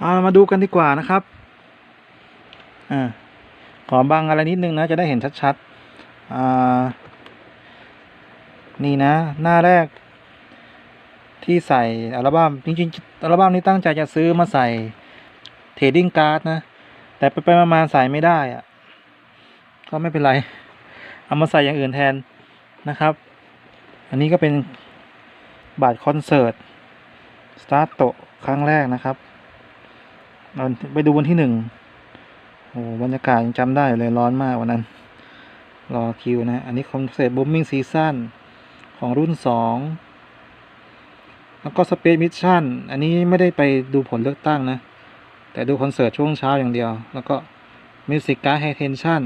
เอามาดูกันดีกว่านะครับอ่าขอบังอะไรนิดนึงนะจะได้เห็นชัดๆอ่านี่นะ หน้าแรก ที่ใส่อัลบั้มจริงๆอัลบั้มนี้ตั้งใจจะซื้อมาใส่เทรดดิ้งการ์ดนะ แต่ไปๆมาๆใส่ไม่ได้อะก็ไม่เป็นไร เอามาใส่อย่างอื่นแทนนะครับ อันนี้ก็เป็นบัตรคอนเสิร์ต สตาร์โตครั้งแรกนะครับ เราไปดูวันที่หนึ่งโอ้บรรยากาศยังจำได้เลยร้อนมากวันนั้น รอคิวนะ อันนี้คอนเสิร์ตบูมมิ่งซีซั่นของรุ่นสองแล้วก็สเปซมิชชั่นอันนี้ไม่ได้ไปดูผลเลือกตั้งนะ แต่ดูคอนเสิร์ตช่วงเช้าอย่างเดียว แล้วก็มิวสิกการ์ดไฮเทนชั่น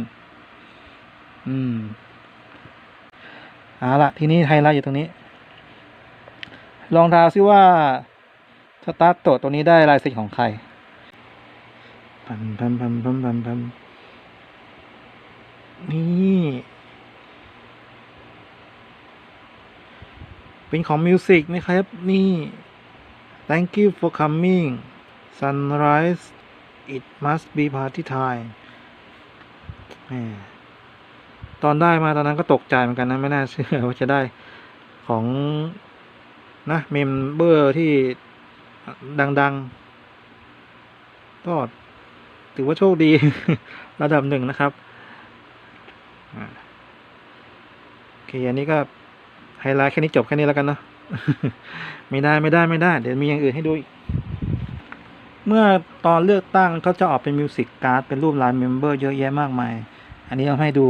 อืมเอาละทีนี้ไฮไลท์อยู่ตรงนี้ ลองทาซิว่าสตาร์ทโตตัวนี้ได้ลายเซ็นของใคร พัมพัมพัมพัมพัมพัมนี่ เป็นของมิวสิกนะครับ นี่ thank you for coming sunrise it must be party time แมตอนได้มาตอนนั้นก็ตกใจเหมือนกันนะ ไม่น่าเชื่อว่าจะได้ของนะเมมเบอร์ที่ดังๆก็ ถือว่าโชคดี ระดับหนึ่งนะครับโอเคอันนี้ก็ไฮไลท์แค่นี้จบแค่นี้แล้วกันเนาะไม่ได้ไม่ได้ไม่ได้ เดี๋ยวมีอย่างอื่นให้ดูอีกเมื่อตอนเลือกตั้งเขาจะออกเป็นมิวสิกการ์ดเป็นรูปลายเมมเบอร์เยอะแยะมากมาย อันนี้เอาให้ดู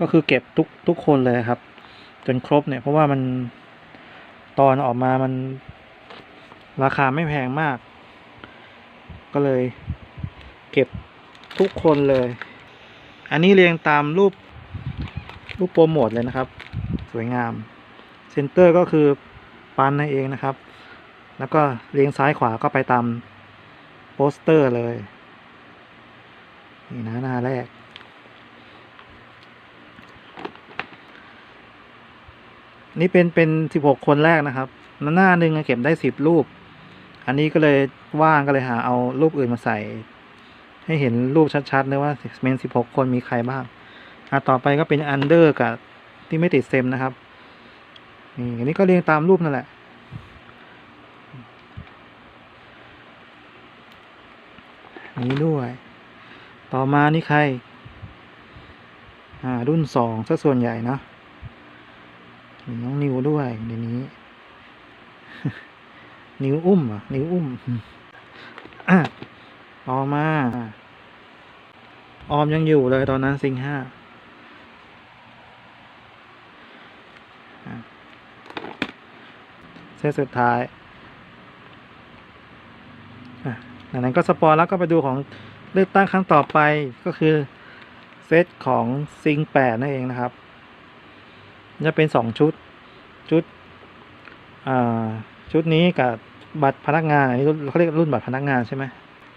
ก็คือเก็บทุกทุกคนเลยครับ จนครบเนี่ย เพราะว่ามันตอนออกมามันราคาไม่แพงมาก ก็เลย เก็บทุกคนเลย อันนี้เรียงตามรูป รูปโปรโมทเลยนะครับ สวยงาม เซนเตอร์ก็คือปันนั่นเองนะครับ แล้วก็เรียงซ้ายขวาก็ไปตามโปสเตอร์เลย นี่นะหน้าแรก นี่เป็นเป็นสิบหกคนแรกนะครับหน้าหนึ่งเก็บได้สิบรูป อันนี้ก็เลยว่างก็เลยหาเอารูปอื่นมาใส่ ให้เห็นรูปชัดๆเลยว่าเมนสิบหกคนมีใครบ้างอะต่อไปก็เป็นอันเดอร์กับที่ไม่ติดเซมนะครับนี่อันนี้ก็เรียงตามรูปนั่นแหละ นี้ด้วย ต่อมานี่ใคร อ่า รุ่นสองซะส่วนใหญ่เนอะมีน้องนิวด้วยในนี้ นิวอุ้มอะ นิวอุ้มอะ ต่อมา ออมยังอยู่เลยตอนนั้นซิงห้าเซตสุดท้ายอะจากนั้นก็สปอยแล้วก็ไปดูของเลือกตั้งครั้งต่อไปก็คือ เซตของซิงแปดนั่นเองนะครับ จะเป็นสองชุด ชุดชุดนี้กับบัตรพนักงานอันนี้เขาเรียกรุ่นบัตรพนักงานใช่ไหม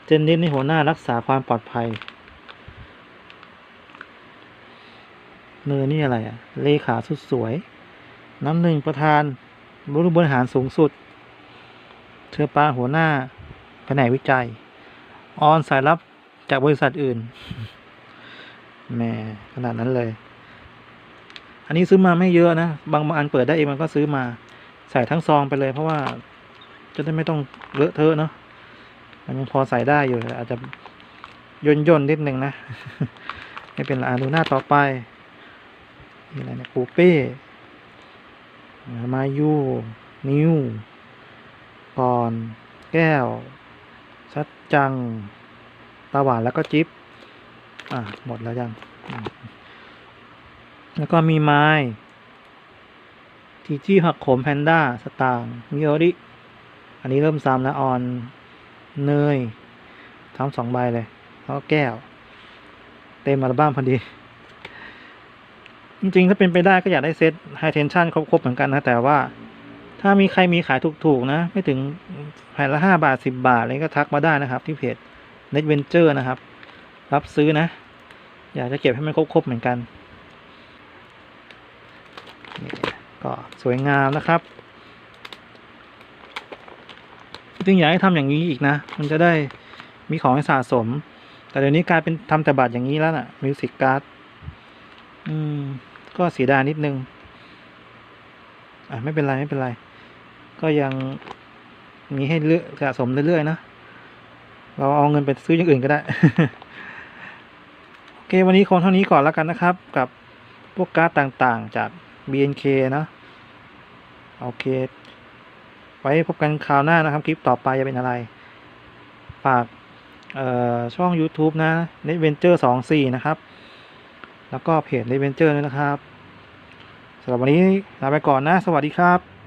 เจนนิสนี่หัวหน้ารักษาความปลอดภัย เนอนี่อะไรอะเลขาสุดสวย น้ำหนึ่งประธานรู้บริหารสูงสุด เธอปาหัวหน้าแผนกวิจัย ออนสายรับจากบริษัทอื่นแหม่ขนาดนั้นเลย อันนี้ซื้อมาไม่เยอะนะ บางบางอันเปิดได้เองมันก็ซื้อมา ใส่ทั้งซองไปเลยเพราะว่าจะได้ไม่ต้องเลอะเทอะเนาะ มันยังพอใส่ได้อยู่ อาจจะย่นย่นๆนิดนึงนะ ไม่เป็นไรอะดูหน้าต่อไปนี่อะไรเนี่ยปูเป้มายูนิวปอนแก้ว ชัดจัง ตาหวานแล้วก็จิ๊บอะ หมดแล้วยัง แล้วก็มีไม้ทีจี้หักโขมแพนด้า สตางมิโอริ อันนี้เริ่มซ้ำแล้วออน เนยทั้งสองใบเลย แล้วแก้ว เต็มอัลบั้มพอดี จริงๆ ถ้าเป็นไปได้ก็อยากได้เซตไฮเทนชันครบๆเหมือนกันนะ แต่ว่า ถ้ามีใครมีขายถูกๆนะ ไม่ถึงแผ่นละห้าบาทสิบบาทอะไรก็ทักมาได้นะครับ ที่เพจ Net Venture นะครับ รับซื้อนะ อยากจะเก็บให้มันครบๆเหมือนกัน ก็สวยงามนะครับ จ ริงๆอยากให้ทำอย่างนี้อีกนะ มันจะได้มีของให้สะสม แต่เดี๋ยวนี้กลายเป็นทำแต่บัตรอย่างนี้แล้วน่ะมิวสิกการ์ดอืม ก็เสียดายนิดนึง อะไม่เป็นไรไม่เป็นไร ก็ยังมีให้เลือกสะสมเรื่อยๆนะ เราเอาเงินไปซื้ออย่างอื่นก็ได้ โอเค วันนี้คงเท่านี้ก่อนแล้วกันนะครับ กับพวกการ์ดต่างๆจาก BNK นะ โอเค ไว้พบกันคราวหน้านะครับ คลิปต่อไปจะเป็นอะไร ฝากช่อง YouTube นะ n e t v e n t u r e 24 นะครับ แล้วก็เพจ n e t v e n t u r e ด้วยนะครับสำหรับวันนี้ลาไปก่อนนะ สวัสดีครับ